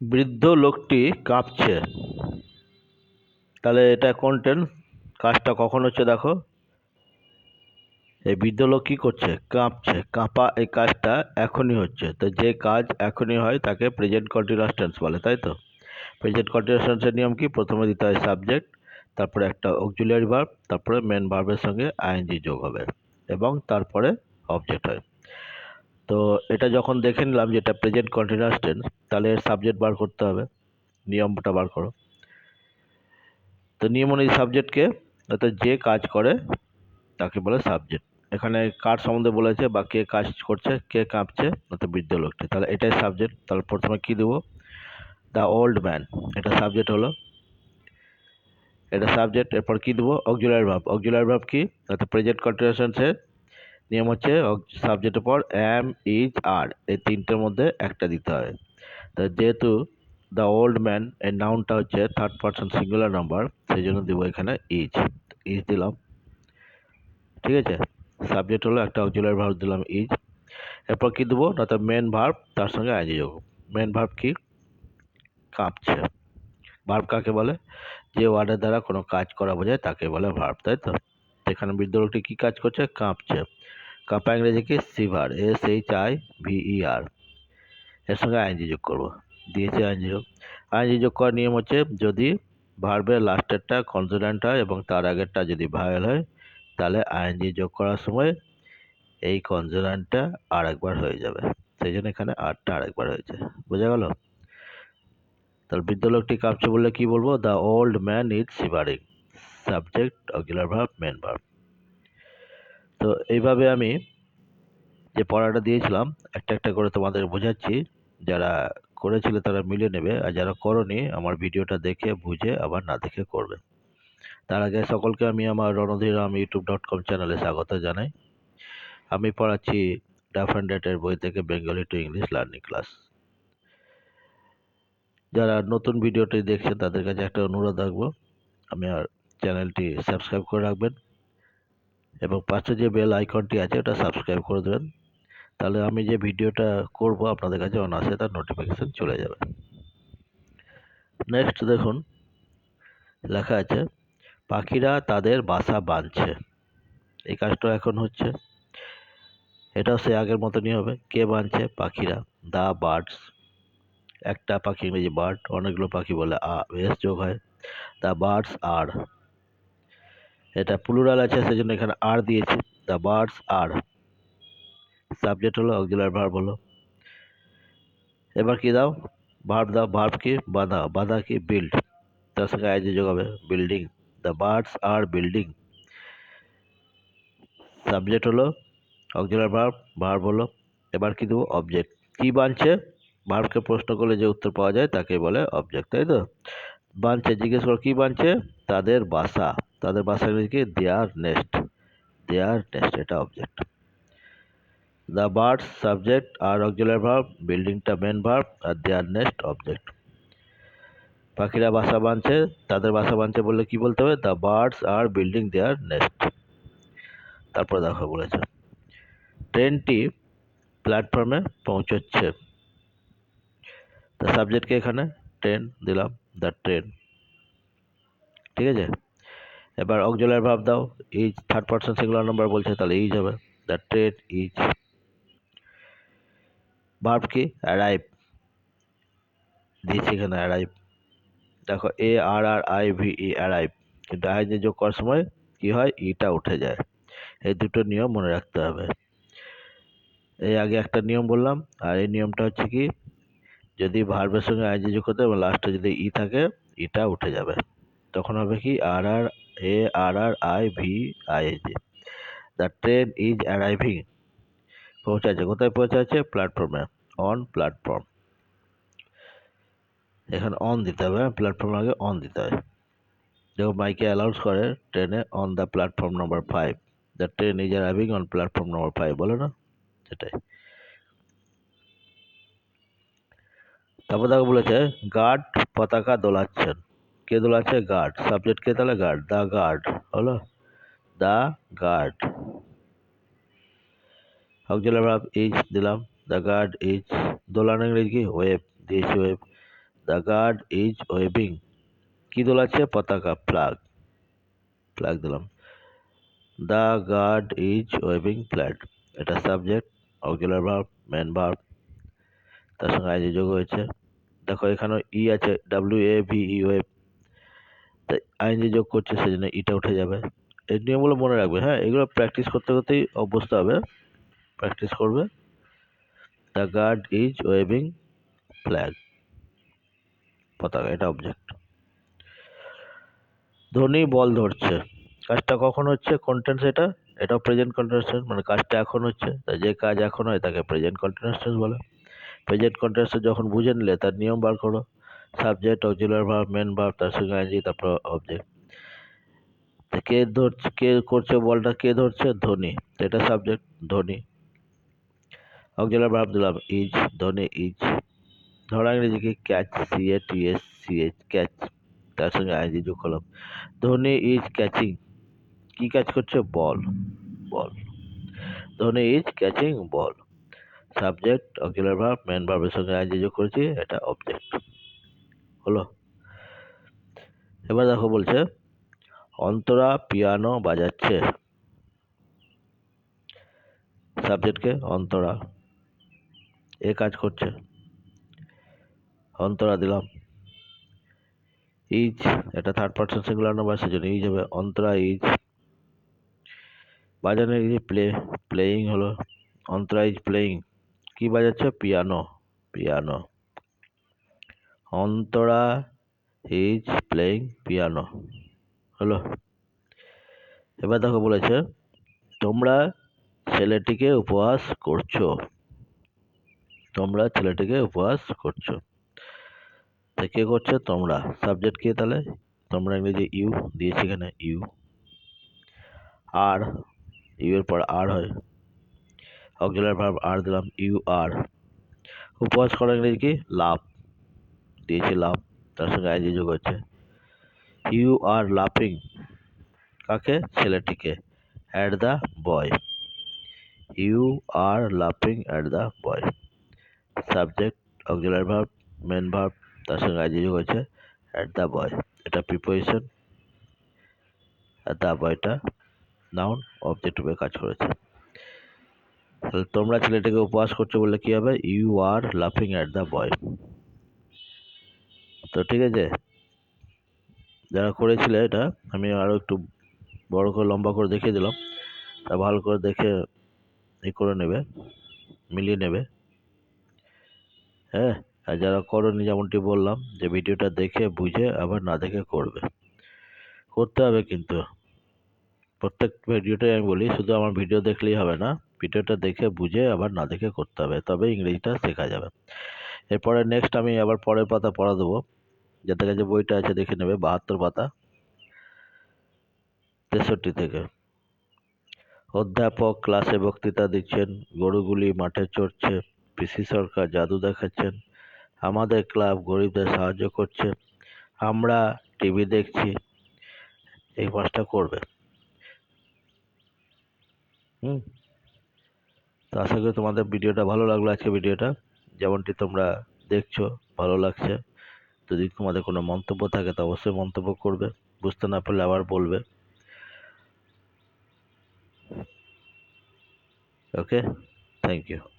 বৃদ্ধ লোকটি কাঁপছে। তাহলে এটা কোন কাজটা কখন হচ্ছে দেখো। এই বৃদ্ধ লোক কী করছে? কাঁপছে। কাঁপা এই কাজটা এখনই হচ্ছে। তো যে কাজ এখনই হয় তাকে প্রেজেন্ট কন্টিনিউয়াস টেন্স বলে, তাই তো? প্রেজেন্ট কন্টিনিউয়াস টেন্সের নিয়ম কি? প্রথমে দিতে হয় সাবজেক্ট তারপরে একটা অক্সিলিয়ারি ভার্ব তারপরে মেন ভার্বের সঙ্গে আইএনজি যোগ হবে এবং তারপরে অবজেক্ট হয়। তো এটা যখন দেখে নিলাম যে এটা প্রেজেন্ট কন্টিনিউয়াস টেন্স তাহলে সাবজেক্ট বার করতে হবে। নিয়মটা বার করো। তো নিয়ম অনুযায়ী সাবজেক্টকে অর্থাৎ যে কাজ করে, তাকে বলে সাবজেক্ট এখানে কার সম্বন্ধে বলেছে বা কে কাজ করছে, কে কাঁপছে, অর্থাৎ বৃদ্ধ লোকটি। তাহলে এটাই সাবজেক্ট তাহলে প্রথমে কী দেবো? দ্য ওল্ড ম্যান এটা সাবজেক্ট হলো। এটা সাবজেক্ট এরপর কী দেবো? অক্সিলারি ভাব অক্সিলারি ভাব কি? অর্থাৎ প্রেজেন্ট কন্টিনিউশনসের নিয়ম হচ্ছে সাবজেক্টের পর অ্যাম ইজ আর এই তিনটের মধ্যে একটা দিতে হয়। তো যেহেতু দ্য ওল্ড ম্যান এর নাউনটা হচ্ছে থার্ড পার্সন সিঙ্গুলার নাম্বার সেই জন্য দেবো এখানে ইজ ইজ দিলাম। ঠিক আছে? সাবজেক্ট হলো একটা অক্সিলারি ভার্ব দিলাম ইজ এরপর কী দেবো? না তো মেন ভার্ব তার সঙ্গে আইজি যোগ মেন ভার্ব কি? কাঁপছে। ভার্ব কাকে বলে? যে ওয়ার্ডের দ্বারা কোনো কাজ করা বোঝায় তাকে বলে ভার্ব তাই তো? এখানে বৃদ্ধ লোকটি কী কাজ করছে? কাঁপছে। কাঁপা ইংরেজি কি? Shiver, S H I V E R. এর সঙ্গে আইনজি যোগ করব। দিয়েছে আইনজি যোগ। আইনজি যোগ করার নিয়ম হচ্ছে যদি ভার্বের লাস্টেরটা কনসোনেন্ট হয় এবং তার আগেরটা যদি ভায়েল হয়, তাহলে আইএনজি যোগ করার সময় এই কনসোনেন্টটা আর একবার হয়ে যাবে। সেই জন্য এখানে আরটা আরেকবার হয়েছে। বোঝা গেল? তাহলে বৃদ্ধ লোকটি কাঁপছে বললে কি বলব? The old man is shivering subject auxiliary verb main verb তো এইভাবে আমি যে পড়াটা দিয়েছিলাম, একটা একটা করে তোমাদের বোঝাচ্ছি। যারা করেছিল তারা মিলে নেবে, আর যারা করনি, আমার ভিডিওটা দেখে, বুঝে, আবার না দেখে করবে। তার আগে সকলকে আমি আমার রণধীরাম ইউটিউব ডট কম চ্যানেলে স্বাগত জানাই। আমি পড়াচ্ছি ডাফ অ্যান্ড ডেটের বই থেকে Bengali to English learning class যারা নতুন ভিডিওটি দেখছেন, তাদের কাছে একটা অনুরোধ রাখব। আমি আর চ্যানেলটি সাবস্ক্রাইব করে রাখবেন। এবং পাশে যে বেল আইকনটি আছে, ওটা সাবস্ক্রাইব করে দেবেন। তাহলে আমি যে ভিডিওটা করব আপনাদের কাছে অনাসে তার নোটিফিকেশান চলে যাবে। নেক্সট দেখুন, লেখা আছে, পাখিরা তাদের বাসা বাঁধছে। এই কাজটা এখন হচ্ছে। এটাও সে আগের মতনই হবে। কে বাঁধছে? পাখিরা। The birds. একটা পাখি ইংরেজি বার্ড, অনেকগুলো পাখি বলে আ এস যোগ হয়। দ্য বার্ডস আর এটা প্লুরাল আছে, সেজন্য এখানে আর দিয়েছি। দ্য বার্ডস আর সাবজেক্ট হলো অক্সিলার ভার্ব হলো। এবার কি দাও? ভার্ব দাও ভার্ব কি? বাঁধা। বাঁধা কি? বিল্ড তার সঙ্গে আইজি যোগ হবে। Building the birds R building subject হলো অক্সিলার ভার্ব ভার্ব হলো। এবার কি দেবো? অবজেক্ট কি বানছে? ভার্বকে প্রশ্ন করলে যে উত্তর পাওয়া যায় তাকে বলে অবজেক্ট তাই তো? বানছে, জিজ্ঞেস করো, কি বানছে? তাদের বাসা। তাদের বাসা কি? দেয়ার নেস্ট দেয়ার নেস্ট এটা অবজেক্ট দ্য বার্ডস সাবজেক্ট আর অক্সিলার ভার্ব বিল্ডিংটা main verb R their nest object পাখিরা বাসা বাঁধছে তাদের বাসা বাঁধছে বললে কি বলতে হবে? The birds R building their nest তারপর দেখো বলেছে। ট্রেনটি প্ল্যাটফর্মে পৌঁছচ্ছে। তা সাবজেক্টকে এখানে? ট্রেন দিলাম। দ্য ট্রেন ঠিক আছে? এবার অক্সিলার ভাব দাও। Is third person singular number বলছে, তাহলে ইজ হবে দ্য ট্রেন ইজ ভার্ব কি? অ্যারাইভ দিয়েছি এখানে অ্যারাইভ দেখো A R R I V E arrive কিন্তু আই যে যোগ করার সময় কী হয়? ইটা উঠে যায়। এই দুটো নিয়ম মনে রাখতে হবে। এই আগে একটা নিয়ম বললাম, আর এই নিয়মটা হচ্ছে কি? যদি ভার্বের সঙ্গে আইজি যোগ করতে এবং লাস্টে যদি ই থাকে ইটা উঠে যাবে। তখন হবে কি? R R A R R I V I G the train is arriving পৌঁছাচ্ছে। কোথায় পৌঁছাচ্ছে? প্ল্যাটফর্মে অন প্ল্যাটফর্ম এখানে অন দিতে হবে প্ল্যাটফর্ম আগে অন দিতে হয়। দেখো মাইকে অ্যালাউন্স করে ট্রেনে on the platform number five the train is arriving on platform number five বলে না? সেটাই। তারপর দেখো বলেছে গার্ড পতাকা দোলাচ্ছেন। কে দোলাচ্ছে? গার্ড সাবজেক্ট কে তাহলে গার্ড দ্য গার্ড হলো? The guard auxiliary verb is দিলাম। দ্য গার্ড ইজ দোলানো ইংরেজি কি? ওয়েব দিয়েছি wave the guard is waving কী দোলাচ্ছে? পতাকা ফ্ল্যাগ ফ্ল্যাগ দিলাম। The guard is waving flag এটা subject auxiliary verb main verb তার সঙ্গে আইজি যোগ হয়েছে। দেখো এখানে ই আছে W A V E wave তাই আইনজি যোগ করছে, সেজন্য ইটা উঠে যাবে। এই নিয়মগুলো মনে রাখবে হ্যাঁ? এগুলো প্র্যাকটিস করতে করতেই অভ্যস্ত হবে। প্র্যাকটিস করবে। The guard is waving flag পতাকা, এটা অবজেক্ট ধোনি বল ধরছে। কাজটা কখন হচ্ছে? কন্টেন্স এটা? এটাও প্রেজেন্ট কন্টিনিউয়াস মানে কাজটা এখন হচ্ছে। তাই যে কাজ এখন হয়, তাকে প্রেজেন্ট কন্টিনিউয়াস বলে। প্রেজেন্ট কন্টিনিউয়াস যখন বুঝে নিলে, তার নিয়ম বার করো। Subject auxiliary verb main verb তার সঙ্গে আইনজি তারপর অবজেক্ট কে ধরছে, কে করছে বলটা, কে ধরছে? ধোনি। এটা সাবজেক্ট ধোনি। অক্সিলার ভার্ব দিলাম ইজ ধোনি ইজ ধরা ইংরেজি কি catch C A T S C H catch তার সঙ্গে আইনজি যোগ করলাম। ধোনি ইজ ক্যাচিং কি ক্যাচ করছে? Ball. Ball. Dhoni is catching ball. Subject auxiliary verb main ভার্বের সঙ্গে আইনজি যোগ করেছি, এটা অবজেক্ট হলো? এবার দেখো বলছে, অন্তরা পিয়ানো বাজাচ্ছে। সাবজেক্টকে অন্তরা। এ কাজ করছে। অন্তরা দিলাম। ইজ এটা থার্ড পার্সন সিঙ্গুলার নাম্বার সেজন্য ইজ হবে অন্তরা ইজ বাজানো ইজ প্লে প্লেয়িং হলো। অন্তরা ইজ প্লেয়িং কি বাজাচ্ছে? Piano piano. Antara is playing piano হলো। এবার দেখো বলেছে, তোমরা ছেলেটিকে উপহাস করছ। তোমরা ছেলেটিকে উপহাস করছ। তা কে করছে? তোমরা। সাবজেক্ট কে তাহলে? তোমরা ইংরেজি ইউ দিয়েছি এখানে, ইউ। আর, ইউ এর পর আর হয়। অক্সিলার ভার্ব আর দিলাম, ইউ আর। উপহাস করা ইংরেজি কি? লাভ দিয়েছি লাভ তার সঙ্গে আইজি যোগ হচ্ছে ইউ আর লাফিং। কাকে? ছেলেটিকে। At the boy. You are লাফিং at the boy. Subject? Auxiliary verb main verb তার সঙ্গে আইজি যোগ হচ্ছে অ্যাট দ্য বয়। এটা প্রিপোজিশন? আর দ্য বয়টা? নাউন। অবজেক্ট রূপে কাজ করেছে। তাহলে তোমরা ছেলেটাকে উপহাস করছ বললে কি হবে? ইউ আর লাফিং অ্যাট দ্য বয় তো ঠিক আছে। যারা করেছিলে এটা, আমি আরও একটু বড় করে, লম্বা করে দেখিয়ে দিলাম। তা ভালো করে দেখে ই করে নেবে, মিলিয়ে নেবে। হ্যাঁ? আর যারা করনি, যেমনটি বললাম, যে ভিডিওটা দেখে, বুঝে, আবার না দেখে করবে। করতে হবে কিন্তু। প্রত্যেক ভিডিওটাই আমি বলি, শুধু আমার ভিডিও দেখলেই হবে না, ভিডিওটা দেখে বুঝে আবার না দেখে করতে হবে, তবে ইংরেজিটা শেখা যাবে। এরপরে নেক্সট আমি আবার পরের পাতা পড়া দেবো যাদের কাছে বইটা আছে দেখে নেবে, বাহাত্তর পাতা। তেষট্টি থেকে। অধ্যাপক ক্লাসে বক্তৃতা দিচ্ছেন, গরুগুলি মাঠে চড়ছে, পিসি সরকার জাদু দেখাচ্ছেন, আমাদের ক্লাব গরিবদের সাহায্য করছে, আমরা টিভি দেখছি, এই পাঁচটা করবে। হুম। তো আশা করি তোমাদের ভিডিওটা ভালো লাগল আজকে ভিডিওটা। যেমনটি তোমরা দেখছ, ভালো লাগছে। যদি তোমাদের কোনো মন্তব্য থাকে, তো অবশ্যই মন্তব্য করবে। বুঝতে না পারলে আবার বলবে। ওকে? Thank you